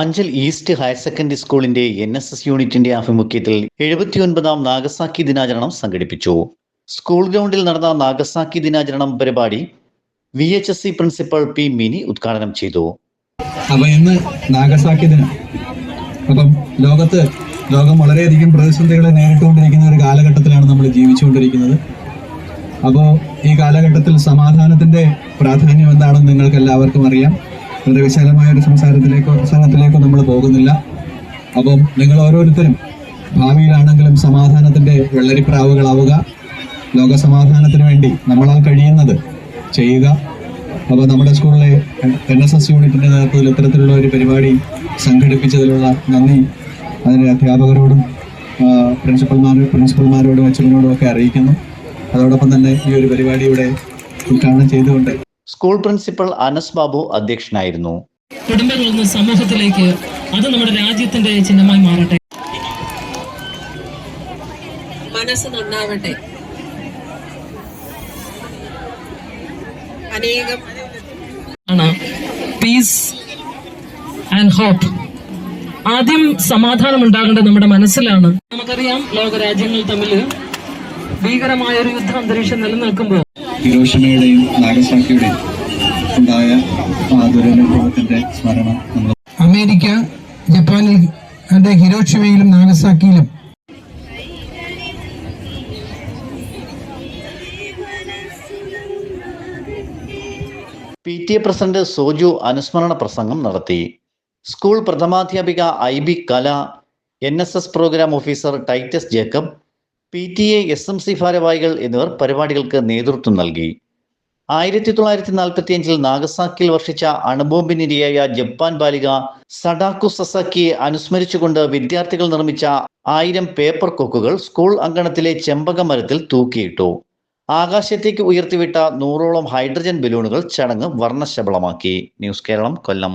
Anchal east higher secondary സ്കൂളിന്റെ N S S യൂണിറ്റിന്റെ ആഭിമുഖ്യത്തിൽ എഴുപത്തിയൊൻപതാം നാഗസാക്കി ദിനാചരണം സംഘടിപ്പിച്ചു. സ്കൂൾ ഗ്രൗണ്ടിൽ നടന്ന നാഗസാക്കി ദിനാചരണം പരിപാടി V H S C principal P Mini ഉദ്ഘാടനം ചെയ്തു. നാഗസാക്കി ദിനം. അപ്പം ലോകത്ത് ലോകം വളരെയധികം പ്രതിസന്ധികളെ നേരിട്ടുകൊണ്ടിരിക്കുന്ന ഒരു കാലഘട്ടത്തിലാണ് നമ്മൾ ജീവിച്ചുകൊണ്ടിരിക്കുന്നത്. അപ്പോൾ ഈ കാലഘട്ടത്തിൽ സമാധാനത്തിന്റെ പ്രാധാന്യം എന്താണെന്ന് നിങ്ങൾക്ക് എല്ലാവർക്കും അറിയാം. വളരെ വിശാലമായ ഒരു സംസാരത്തിലേക്കോ പ്രസംഗത്തിലേക്കോ നമ്മൾ പോകുന്നില്ല. അപ്പം നിങ്ങൾ ഓരോരുത്തരും ഭാവിയിലാണെങ്കിലും സമാധാനത്തിന്റെ വെള്ളരിപ്രാവുകളാവുക. ലോക സമാധാനത്തിന് വേണ്ടി നമ്മളാൽ കഴിയുന്നത് ചെയ്യുക. അപ്പോൾ നമ്മുടെ സ്കൂളിലെ എൻ എസ് എസ് യൂണിറ്റിന്റെ നേതൃത്വത്തിൽ ഇത്തരത്തിലുള്ള ഒരു പരിപാടി സംഘടിപ്പിച്ചതിലുള്ള നന്ദി അതിന്റെ അധ്യാപകരോടും പ്രിൻസിപ്പൽമാർ പ്രിൻസിപ്പൽമാരോടും അച്ഛനോടും ഒക്കെ അറിയിക്കുന്നു. അതോടൊപ്പം തന്നെ ഈ ഒരു പരിപാടി ഇവിടെ ഉദ്ഘാടനം ചെയ്തുകൊണ്ട് സ്കൂൾ പ്രിൻസിപ്പൽ അനസ് ബാബു അധ്യക്ഷനായിരുന്നു. കുടുംബങ്ങളിൽ നിന്ന് സമൂഹത്തിലേക്ക് അത് നമ്മുടെ രാജ്യത്തിന്റെ ചിഹ്നമായി മാറട്ടെ. മനസ്സ് നന്നാവട്ടെ. അനേകം പീസ് ആൻഡ് ഹോപ്പ് ആദ്യം സമാധാനം ഉണ്ടാകേണ്ടത് നമ്മുടെ മനസ്സിലാണ്. നമുക്കറിയാം ലോകരാജ്യങ്ങൾ തമ്മിൽ ഭീകരമായ ഒരു യുദ്ധ അന്തരീക്ഷം നിലനിൽക്കുമ്പോൾ ഹിരോഷിമയുടെയും നാഗസാക്കിയുടെയും ഉണ്ടായ ആ ദുരനുഭവത്തിന്റെ സ്മരണ അമേരിക്ക ജപ്പാനിൽ അതിന്റെ ഹിരോഷിമയിലും നാഗസാക്കിയിലും P T A president Soju അനുസ്മരണ പ്രസംഗം നടത്തി. School പ്രഥമാധ്യാപിക I B Kala N S S program officer Titus Jacob P T A S M C ഭാരവാഹികൾ എന്നിവർ പരിപാടികൾക്ക് നേതൃത്വം നൽകി. ആയിരത്തി തൊള്ളായിരത്തി നാൽപ്പത്തി അഞ്ചിൽ നാഗസാക്കിൽ വർഷിച്ച അണുബോംബിനിരയായ ജപ്പാൻ ബാലിക സഡാക്കു സസാക്കിയെ അനുസ്മരിച്ചുകൊണ്ട് വിദ്യാർത്ഥികൾ നിർമ്മിച്ച ആയിരം പേപ്പർ കൊക്കുകൾ സ്കൂൾ അങ്കണത്തിലെ ചെമ്പക മരത്തിൽ തൂക്കിയിട്ടു. ആകാശത്തേക്ക് ഉയർത്തിവിട്ട നൂറോളം ഹൈഡ്രജൻ ബലൂണുകൾ ചടങ്ങ് വർണശബളമാക്കി. ന്യൂസ് കേരളം കൊല്ലം.